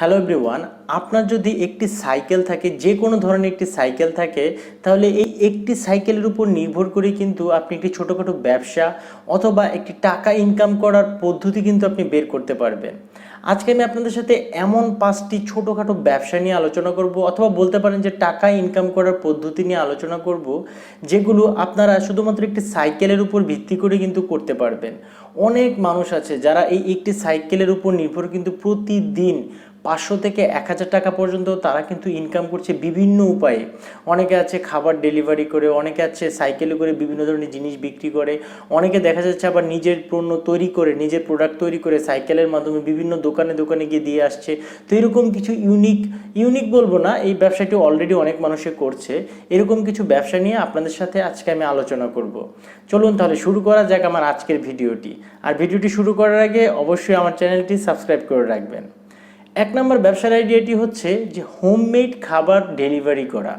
Hello everyone আপনার যদি একটি সাইকেল থাকে যে কোনো ধরনের একটি সাইকেল থাকে, তাহলে এই একটি সাইকেলের উপর নির্ভর করে কিন্তু আপনি একটি ছোটোখাটো ব্যবসা অথবা একটি টাকা ইনকাম করার পদ্ধতি কিন্তু আপনি বের করতে পারবেন। আজকে আমি আপনাদের সাথে এমন পাঁচটি ছোটোখাটো ব্যবসা নিয়ে আলোচনা করব, অথবা বলতে পারেন যে টাকা ইনকাম করার পদ্ধতি নিয়ে আলোচনা করব, যেগুলো আপনারা শুধুমাত্র একটি সাইকেলের উপর ভিত্তি করে কিন্তু করতে পারবেন। অনেক মানুষ আছে যারা এই একটি সাইকেলের উপর নির্ভর কিন্তু প্রতিদিন পাঁচশো থেকে এক হাজার টাকা পর্যন্ত তারা কিন্তু ইনকাম করছে বিভিন্ন উপায়ে। অনেকে আছে খাবার ডেলিভারি করে, অনেকে আছে সাইকেলে করে বিভিন্ন ধরনের জিনিস বিক্রি করে, অনেকে দেখা যাচ্ছে আবার নিজের পণ্য তৈরি করে, নিজের প্রোডাক্ট তৈরি করে সাইকেলের মাধ্যমে বিভিন্ন দোকানে দোকানে গিয়ে দিয়ে আসছে। তো এরকম কিছু ইউনিক ইউনিক বলব না, এই ব্যবসাটি অলরেডি অনেক মানুষে করছে। এরকম কিছু ব্যবসা নিয়ে আপনাদের সাথে আজকে আমি আলোচনা করব। চলুন তাহলে শুরু করা যাক আমার আজকের ভিডিওটি। আর ভিডিওটি শুরু করার আগে অবশ্যই আমার চ্যানেলটি সাবস্ক্রাইব করে রাখবেন। এক নম্বর ব্যবসার আইডিয়াটি হচ্ছে যে হোমমেড খাবার ডেলিভারি করা।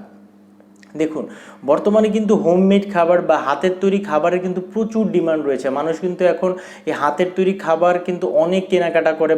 দেখুন, বর্তমানে কিন্তু হোমমেড খাবার বা হাতের তৈরি খাবারের কিন্তু প্রচুর ডিমান্ড রয়েছে। মানুষ কিন্তু এখন এই হাতের তৈরি খাবার কিন্তু অনেক কেনাকাটা করে,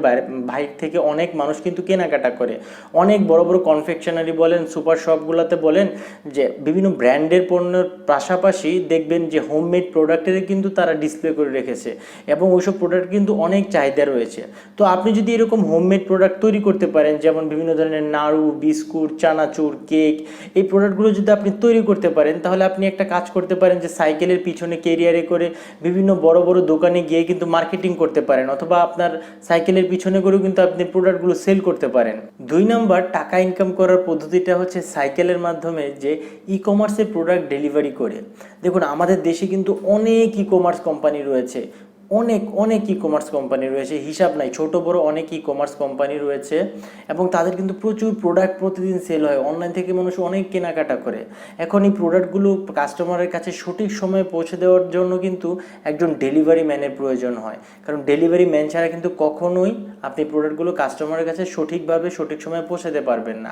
বাইরে থেকে অনেক মানুষ কিন্তু কেনাকাটা করে। অনেক বড় বড় কনফেকশনারি বলেন সুপার শপগুলোতে বলেন যে, বিভিন্ন ব্র্যান্ডের পণ্যের পাশাপাশি দেখবেন যে হোমমেড প্রোডাক্টের কিন্তু তারা ডিসপ্লে করে রেখেছে এবং ওইসব প্রোডাক্ট কিন্তু অনেক চাহিদা রয়েছে। তো আপনি যদি এরকম হোমমেড প্রোডাক্ট তৈরি করতে পারেন, যেমন বিভিন্ন ধরনের নাড়ু, বিস্কুট, চানাচুর কেক এই প্রোডাক্টগুলো যদি আপনি তৈরি করতে পারেন, তাহলে আপনি একটা কাজ করতে পারেন যে সাইকেলের পিছনে কেরিয়ারে করে বিভিন্ন বড় বড় দোকানে গিয়ে কিন্তু মার্কেটিং করতে পারেন, অথবা আপনার সাইকেলের পিছনে করেও কিন্তু আপনি প্রোডাক্টগুলো সেল করতে পারেন। দুই নাম্বার, টাকা ইনকাম করার পদ্ধতিটা হচ্ছে সাইকেলের মাধ্যমে যে ই কমার্সের প্রোডাক্ট ডেলিভারি করে। দেখুন, আমাদের দেশে কিন্তু অনেক ই কমার্স কোম্পানি রয়েছে। অনেক অনেক ই কমার্স কোম্পানি রয়েছে, হিসাব নাই, ছোট বড় অনেক ই কমার্স কোম্পানি রয়েছে এবং তাদের কিন্তু প্রচুর প্রোডাক্ট প্রতিদিন সেল হয়। অনলাইন থেকে মানুষ অনেক কেনাকাটা করে। এখন এই প্রোডাক্টগুলো কাস্টমারের কাছে সঠিক সময়ে পৌঁছে দেওয়ার জন্য কিন্তু একজন ডেলিভারি ম্যানের প্রয়োজন হয়। কারণ ডেলিভারি ম্যান ছাড়া কিন্তু কখনোই আপনি প্রোডাক্টগুলো কাস্টমারের কাছে সঠিকভাবে, সঠিক সময়ে পৌঁছাতে পারবেন না।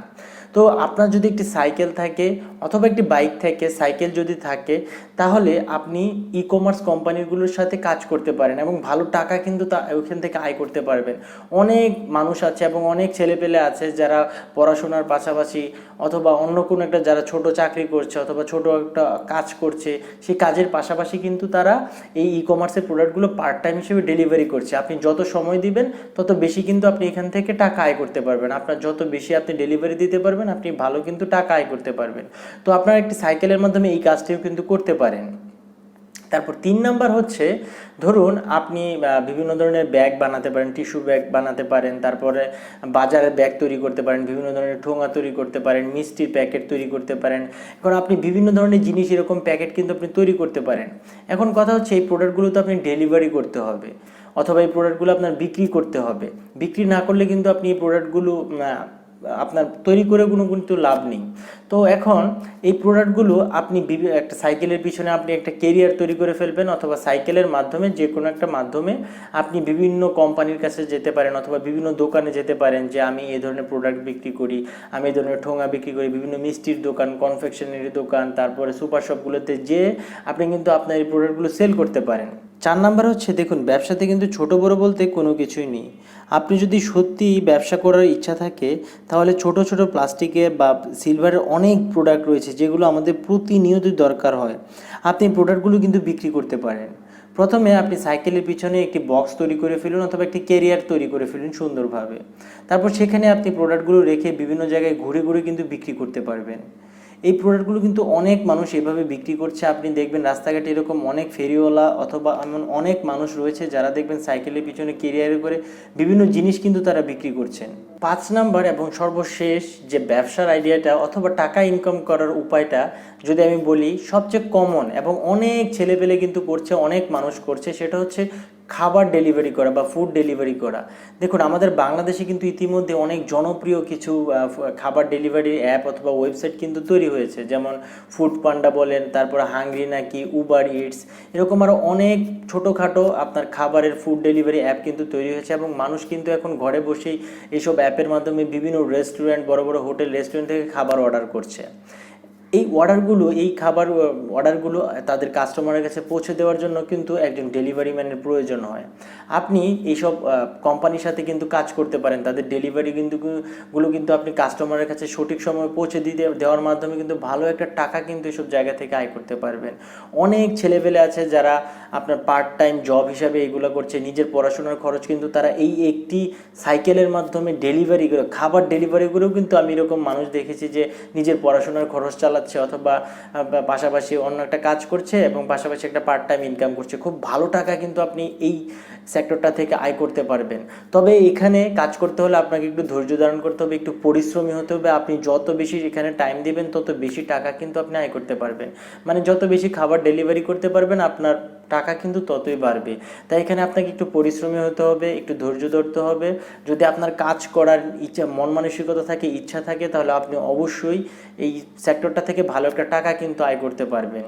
তো আপনার যদি একটি সাইকেল থাকে অথবা একটি বাইক থাকে সাইকেল যদি থাকে, তাহলে আপনি ই কমার্স কোম্পানিগুলোর সাথে কাজ করতে পারেন। এবং ভালো টাকা কিন্তু তা ওইখান থেকে আয় করতে পারবেন। অনেক মানুষ আছে এবং অনেক ছেলেপেলে আছে যারা পড়াশোনার পাশাপাশি অথবা অন্য কোনো একটা যারা ছোট চাকরি করছে অথবা ছোট একটা কাজ করছে, সেই কাজের পাশাপাশি কিন্তু তারা এই ই কমার্সের প্রোডাক্টগুলো পার্ট টাইম হিসেবে ডেলিভারি করছে। আপনি যত সময় দিবেন, তত বেশি কিন্তু আপনি এখান থেকে টাকা আয় করতে পারবেন। আপনার যত বেশি আপনি ডেলিভারি দিতে পারবেন, আপনি ভালো কিন্তু টাকা আয় করতে পারবেন। তো আপনার একটি সাইকেলের মাধ্যমে এই কাজটিও কিন্তু করতে পারেন। তারপর তিন নাম্বার হচ্ছে, ধরুন আপনি বিভিন্ন ধরনের ব্যাগ বানাতে পারেন, টিস্যু ব্যাগ বানাতে পারেন, তারপরে বাজারে ব্যাগ তৈরি করতে পারেন, বিভিন্ন ধরনের ঠোঙা তৈরি করতে পারেন, মিষ্টির প্যাকেট তৈরি করতে পারেন। এখন আপনি বিভিন্ন ধরনের জিনিস, এরকম প্যাকেট কিন্তু আপনি তৈরি করতে পারেন। এখন কথা হচ্ছে, এই প্রোডাক্টগুলো তো আপনি ডেলিভারি করতে হবে, অথবা এই প্রোডাক্টগুলো আপনার বিক্রি করতে হবে। বিক্রি না করলে কিন্তু আপনি এই প্রোডাক্টগুলো আপনার তৈরি করে কোনো কিন্তু লাভ নেই। তো এখন এই প্রোডাক্টগুলো আপনি একটা সাইকেলের পিছনে আপনি একটা কেরিয়ার তৈরি করে ফেলবেন অথবা সাইকেলের মাধ্যমে যে কোনো একটা মাধ্যমে আপনি বিভিন্ন কোম্পানির কাছে যেতে পারেন অথবা বিভিন্ন দোকানে যেতে পারেন যে আমি এই ধরনের প্রোডাক্ট বিক্রি করি, আমি এই ধরনের ঠোঙা বিক্রি করি, বিভিন্ন মিষ্টির দোকান কনফেকশনারি দোকান, তারপরে সুপার শপগুলোতে যে আপনি কিন্তু আপনার এই প্রোডাক্টগুলো সেল করতে পারেন। চার নাম্বার হচ্ছে, দেখুন, ব্যবসাতে কিন্তু ছোট বড় বলতে কোনো কিছুই নেই। আপনি যদি সত্যি ব্যবসা করার ইচ্ছা থাকে, তাহলে ছোট ছোট প্লাস্টিকের বা সিলভারের অনেক প্রোডাক্ট রয়েছে যেগুলো আমাদের প্রতিনিয়ত দরকার হয়। আপনি প্রোডাক্টগুলো কিন্তু বিক্রি করতে পারেন। প্রথমে আপনি সাইকেলের পিছনে একটি বক্স তৈরি করে ফেলুন অথবা একটি ক্যারিয়ার তৈরি করে ফেলুন সুন্দরভাবে। তারপর সেখানে আপনি প্রোডাক্টগুলো রেখে বিভিন্ন জায়গায় ঘুরে ঘুরে কিন্তু বিক্রি করতে পারবেন। এই প্রোডাক্টগুলো কিন্তু অনেক মানুষ এভাবে বিক্রি করছে। আপনি দেখবেন রাস্তাঘাটে এরকম অনেক ফেরিওয়ালা অথবা এমন অনেক মানুষ রয়েছে যারা দেখবেন সাইকেলের পিছনে কেরিয়ারে করে বিভিন্ন জিনিস কিন্তু তারা বিক্রি করছেন। পাঁচ নাম্বার এবং সর্বশেষ যে ব্যবসার আইডিয়াটা অথবা টাকা ইনকাম করার উপায়টা যদি আমি বলি, সবচেয়ে কমন এবং অনেক ছেলেপেলে কিন্তু করছে, অনেক মানুষ করছে, সেটা হচ্ছে খাবার ডেলিভারি করা বা ফুড ডেলিভারি করা। দেখুন, আমাদের বাংলাদেশে কিন্তু ইতিমধ্যে অনেক জনপ্রিয় কিছু খাবার ডেলিভারি অ্যাপ অথবা ওয়েবসাইট কিন্তু তৈরি হয়েছে। যেমন ফুড পান্ডা বলেন, তারপরে হাঙ্গরি নাকি উবার ইটস এরকম আরও অনেক ছোটোখাটো আপনার খাবারের ফুড ডেলিভারি অ্যাপ কিন্তু তৈরি হয়েছে এবং মানুষ কিন্তু এখন ঘরে বসেই এইসব অ্যাপের মাধ্যমে বিভিন্ন রেস্টুরেন্ট, বড় বড় হোটেল, রেস্টুরেন্ট থেকে খাবার অর্ডার করছে। এই অর্ডারগুলো, এই খাবার অর্ডারগুলো তাদের কাস্টমারের কাছে পৌঁছে দেওয়ার জন্য কিন্তু একজন ডেলিভারি ম্যানের প্রয়োজন হয়। আপনি এইসব কোম্পানির সাথে কিন্তু কাজ করতে পারেন। তাদের ডেলিভারি কিন্তু গুলো কিন্তু আপনি কাস্টমারের কাছে সঠিক সময়ে পৌঁছে দিতে, দেওয়ার মাধ্যমে কিন্তু ভালো একটা টাকা কিন্তু এসব জায়গা থেকে আয় করতে পারবেন। অনেক ছেলেপেলে আছে যারা আপনার পার্ট টাইম জব হিসাবে এগুলো করছে, নিজের পড়াশোনার খরচ কিন্তু তারা এই একটি সাইকেলের মাধ্যমে ডেলিভারি করে, খাবার ডেলিভারি করেও কিন্তু আমি এরকম মানুষ দেখেছি যে নিজের পড়াশোনার খরচ চালাচ্ছে অথবা পাশাপাশি অন্য একটা কাজ করছে এবং পাশাপাশি একটা পার্ট টাইম ইনকাম করছে। খুব ভালো টাকা কিন্তু আপনি এই সেক্টরটা থেকে আয় করতে পারবেন। তবে এখানে কাজ করতে হলে আপনাকে একটু ধৈর্য ধারণ করতে হবে, একটু পরিশ্রমী হতে হবে। আপনি যত বেশি এখানে টাইম দিবেন, তত বেশি টাকা কিন্তু আপনি আয় করতে পারবেন। মানে যত বেশি খাবার ডেলিভারি করতে পারবেন, আপনার টাকা কিন্তু ততই বাড়বে। তাই এখানে আপনাকে একটু পরিশ্রমী হতে হবে, একটু ধৈর্য ধরতে হবে। যদি আপনার কাজ করার ইচ্ছা, মন মানসিকতা থাকে, ইচ্ছা থাকে, তাহলে আপনি অবশ্যই এই সেক্টরটা থেকে ভালো একটা টাকা কিন্তু আয় করতে পারবেন।